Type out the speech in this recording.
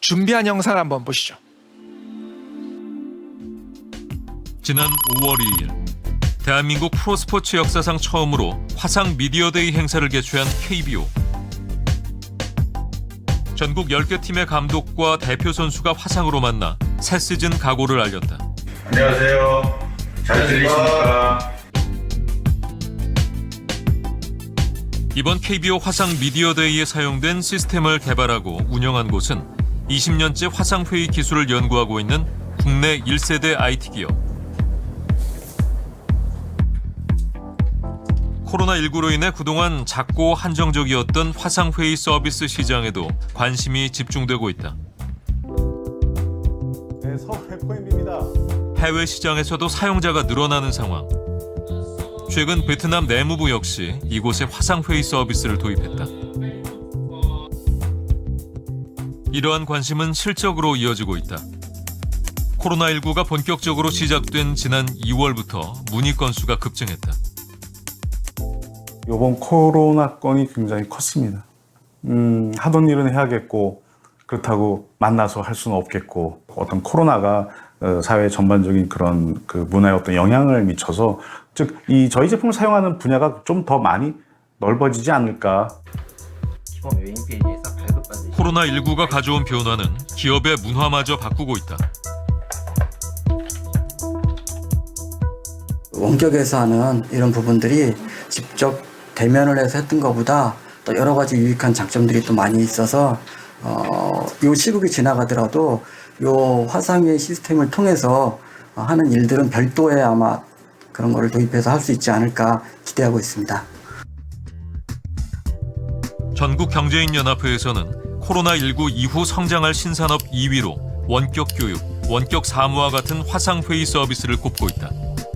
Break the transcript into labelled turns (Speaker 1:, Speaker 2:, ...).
Speaker 1: 준비한 영상을 한번 보시죠.
Speaker 2: 지난 5월 2일 대한민국 프로스포츠 역사상 처음으로 화상 미디어데이 행사를 개최한 KBO. 전국 10개 팀의 감독과 대표 선수가 화상으로 만나 새 시즌 각오를 알렸다.
Speaker 3: 안녕하세요. 잘 들리십니까?
Speaker 2: 이번 KBO 화상 미디어데이에 사용된 시스템을 개발하고 운영한 곳은 20년째 화상회의 기술을 연구하고 있는 국내 1세대 IT 기업. 코로나19로 인해 그동안 작고 한정적이었던 화상회의 서비스 시장에도 관심이 집중되고 있다.
Speaker 4: 네, 서울의 포엠입니다.
Speaker 2: 해외 시장에서도 사용자가 늘어나는 상황. 최근 베트남 내무부 역시 이곳에 화상회의 서비스를 도입했다. 이러한 관심은 실적으로 이어지고 있다. 코로나19가 본격적으로 시작된 지난 2월부터 문의 건수가 급증했다.
Speaker 4: 이번 코로나 건이 굉장히 컸습니다. 음, 하던 일은 해야겠고 그렇다고 만나서 할 수는 없겠고 어떤 코로나가 어, 사회 전반적인 그런 그 문화에 어떤 영향을 미쳐서 즉 이 저희 제품을 사용하는 분야가 좀 더 많이 넓어지지 않을까
Speaker 2: 코로나19가 가져온 변화는 기업의 문화마저 바꾸고 있다.
Speaker 5: 원격에서 하는 이런 부분들이 직접 대면을 해서 했던 것보다 또 여러 가지 유익한 장점들이 또 많이 있어서 어, 요 시국이 지나가더라도 요 화상의 시스템을 통해서 어, 하는 일들은 별도의 아마 그런 거를 도입해서 할 수 있지 않을까 기대하고 있습니다.
Speaker 2: 전국경제인연합회에서는 코로나19 이후 성장할 신산업 2위로 원격 교육, 원격 사무와 같은 화상 회의 서비스를 꼽고 있다.